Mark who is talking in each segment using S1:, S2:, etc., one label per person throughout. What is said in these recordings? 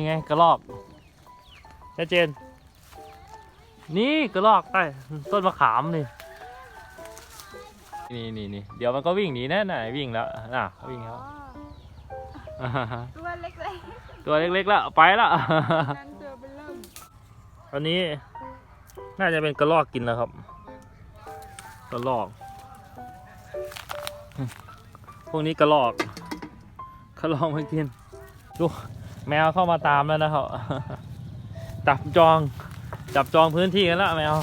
S1: ยังไงกระรอกชัดเจน นี่กระรอกใต้ต้นมะขามนี่นี่นี่นี่เดี๋ยวมันก็วิ่งหนีแน่น่ะวิ่งแล้วน่ะวิ่งแล้ว
S2: ตัวเล็ก
S1: ตัวเล็กๆแล้วไปแล้ว
S2: ๆกันตัวเป็นเริ่ม
S1: อันนี้น่าจะเป็นกระรอกกินแล้วครับ กระรอก พวกนี้กระรอกกระรอกมากินดู แมวเข้ามาตามแล้วนะครับจับจอง จับจองพื้นที่กันแล้วแมว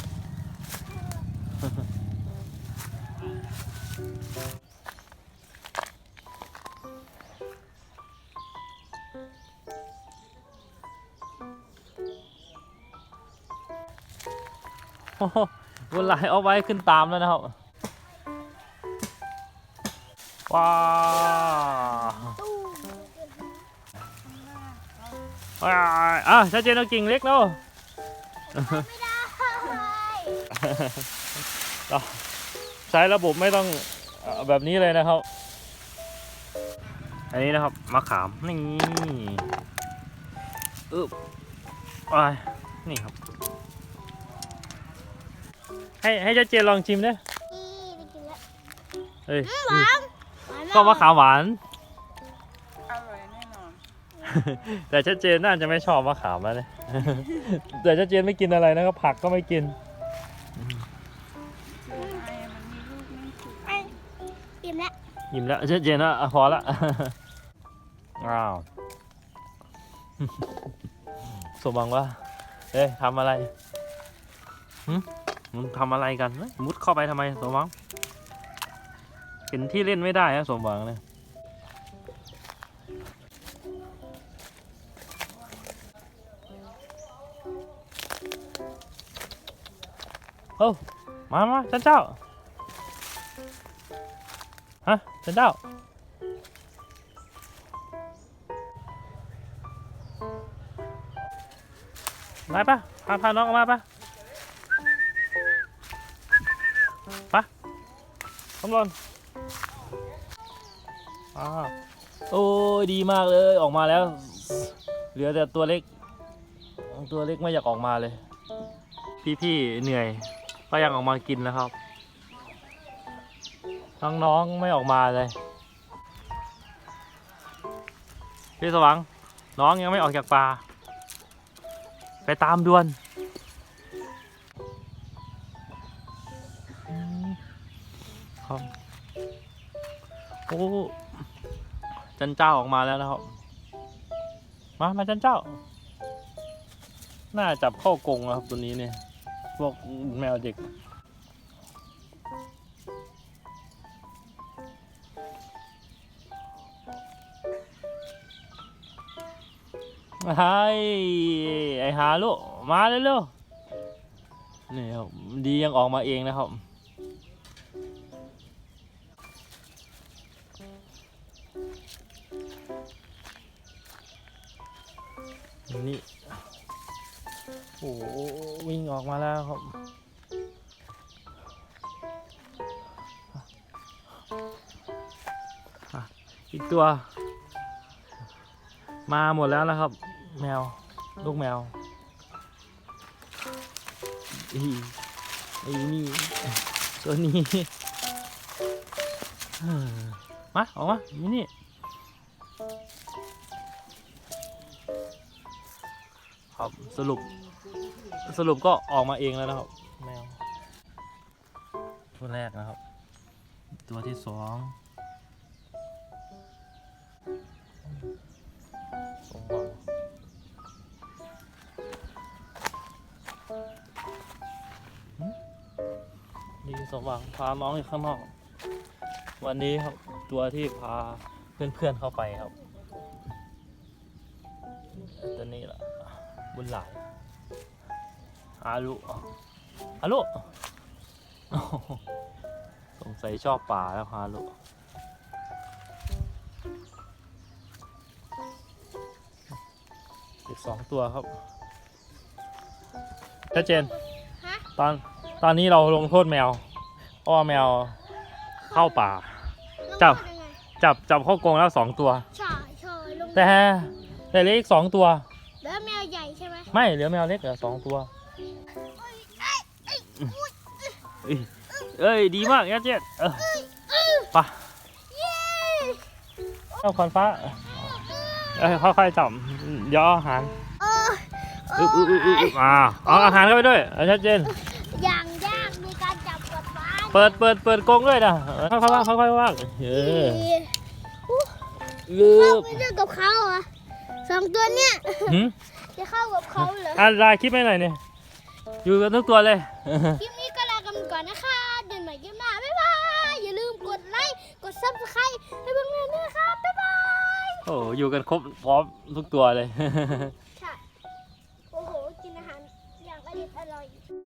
S1: โอ้โหวนไหลเอาไว้ขึ้นตามแล้วนะครับ ว้าว อะชัดเจนเอากิ่งเล็กแล้วเราใช้ระบบไม่ต้องเอ่อแบบนี้เลยนะครับ อันนี้นะครับมะขามนี่อึบอ่านี่ครับ ให้ให้ชัดเจนลองชิมดิ
S3: นี่ได้กินแล้ว
S1: เฮ้ย
S3: หวานหวาน
S1: ก็มะขามหวาน
S2: อร่อยแน่นอน
S1: แต่ชัดเจนน่าจะไม่ชอบมะขามแล้วเนี่ยแต่ชัดเจนไม่กินอะไรนะครับผักก็ไม่กิน
S2: คือไอ้มันมีลูกไม่สุก
S3: ไอ้อิ่มแล้ว
S1: อิ่มแล้วชัดเจนแล้วอะพอละอ้าวสมบังว่าเอ้ยทำอะไรหึมึงทำอะไรกันเฮ้ยมุดเข้าไปทำไมสมบังเห็นที่เล่นไม่ได้นะสมบังเนี่ย เอ้ามามาจันเจ้าฮะจันเจ้ามาปะพาพาน้องออกมาปะปะคำรนอ่าโอ้ยดีมากเลยออกมาแล้ว เหลือแต่ตัวเล็ก ตัวเล็กไม่อยากออกมาเลย พี่ๆเหนื่อย ก็ยังออกมากินนะครับ น้องๆไม่ออกมาเลย พี่สว่างน้องยังไม่ออกจากป่า ไปตามด่วน ครับโอ้จันเจ้าออกมาแล้วนะครับ มา มาจันเจ้า น่าจับเข้ากรงนะครับตัวนี้เนี่ย พวกแมวเด็กไอ้ไอ้หาลูกมาเร็วๆนี่ครับดียังออกมาเองนะครับนี่ โอ้วิ่งออกมาแล้วครับ อีกตัว มาหมดแล้วนะครับ แมว ลูกแมวอีไอ้นี่ตัวนี้มาออกมาอยู่นี่ ครับสรุปสรุปก็ออกมาเองแล้วนะครับแมวตัวแรกนะครับ ตัวที่สองสมหวังนี่สมหวังพาน้องอยู่ข้างนอก วันนี้ครับตัวที่พาเพื่อนๆเข้าไปครับตัวนี้แหละ บุญหลายอาลุอาลุโอ้โหสงสัยชอบป่าแล้วฮาลุอีกสองตัวครับชัดเจน
S3: ฮะ
S1: ตอนตอนนี้เราลงโทษแมวเพราะว่าแมวเข้าป่าเจ้า
S3: ลงโทษยังไง
S1: จับจับเข้ากรงแล้วสองตัว
S3: ช่อช่อลง
S1: แต่แต่เหลืออีกสองตัว
S3: แล้วแมวใหญ่ใช่ ไหม
S1: ไม่เหลือแมวเล็กเหลือสองตัวเอ้ยเอ้ยดีมากยัดเจ็ดเออไปเอาคอนฟ้าเอ้ยค่อยๆจับย่ออาหาร
S3: เออ
S1: อึ๊บอึ๊บอึ๊บอึ๊บอึ๊บอ่าเอาอาหารเข้าไปด้วยเอาชัดเจน
S3: อย่างยากในการจับกดฟ้า
S1: เปิดเปิดเปิดกรงด้วยนะค่อยๆว่างค่อยๆว่างเออลื
S3: เข้า
S1: บ
S3: ไปเรื่องกับเขาเหรอสองตัวเนี้ย
S1: หืม
S3: จะเข้ากับเขาเหรอ
S1: อ่านไลน์คลิปให้หน่อยเนี่ยอยู่กันทุกตัวเลย
S3: คลิปนี้ก็ลากันก่อนนะคะเดินใหม่คลิปหน้าบ๊ายบายอย่าลืมกดไลค์กดซับสไครต์ให้เพื่อนๆด้วยนะครับบ๊ายบาย
S1: โอ้อยู่กันครบพร้อมทุกตัวเล
S3: ย